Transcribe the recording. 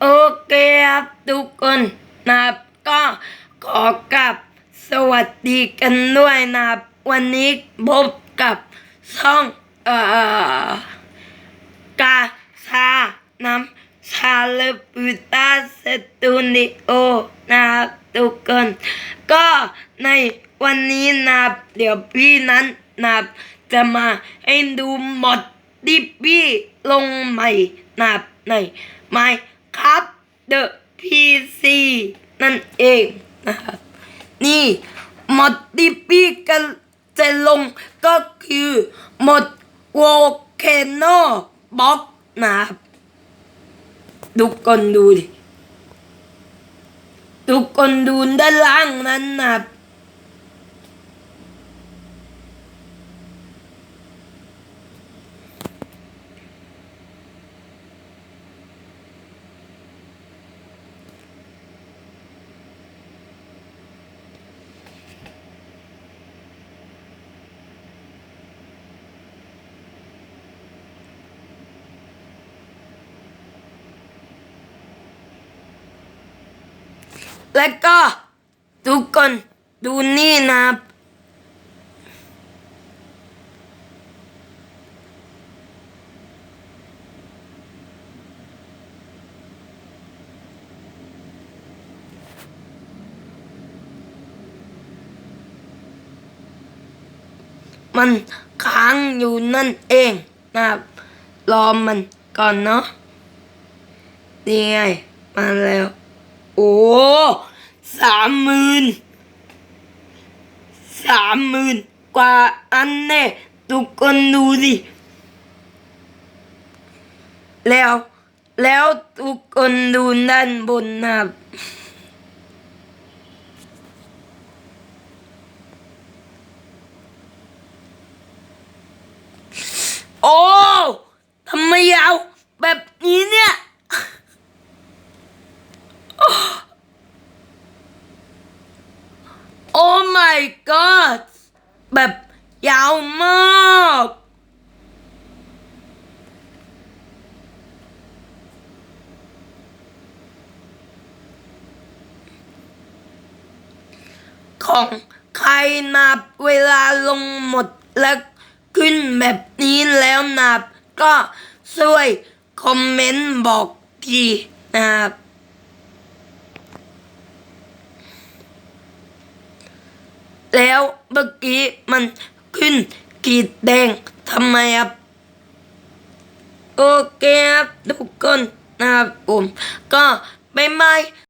โอเคครับทุกคนนะครับก็ขอกลับสวัสดีกันด้วยนะครับ วันนี้พบกับช่องเอ่อกาชาน้ำชาลปูตาสตูดิโอนะครับทุกคนก็ในวันนี้นะครับเดี๋ยวพี่นั้นนะครับจะมาให้ดูหมดดิพี่ลงใหม่นะครับใน Minecraft The PC นั่นเองนะครับนี่มดที่พี่กันจะลงก็คือมด Volcano Box นะครับทุกคนดูดิทุกคนดูด้านล่างนั้นนะครับ แล้วก็ทุกคนดูนี่นะครับมันค้างอยู่นั่นเองนะครับรอมันก่อนเนาะนี่ไงมาแล้ว โอ้สามหมื่นสามหมื่นกว่าอันแน่ทุกคนดูสิ แล้ว แล้วทุกคนดูด้านบนนะครับ โอ้ ทำไมยาวแบบนี้เนี่ย โอ้ my god แบบยาวมากของใครนับเวลาลงหมดแล้วขึ้นแบบนี้แล้วนับ ก็ช่วยคอมเมนต์บอกทีนะครับ แล้วเมื่อกี้มันขึ้นขีดแดงทำไมครับ โอเคครับทุกคนนะครับผมก็บ๊ายบาย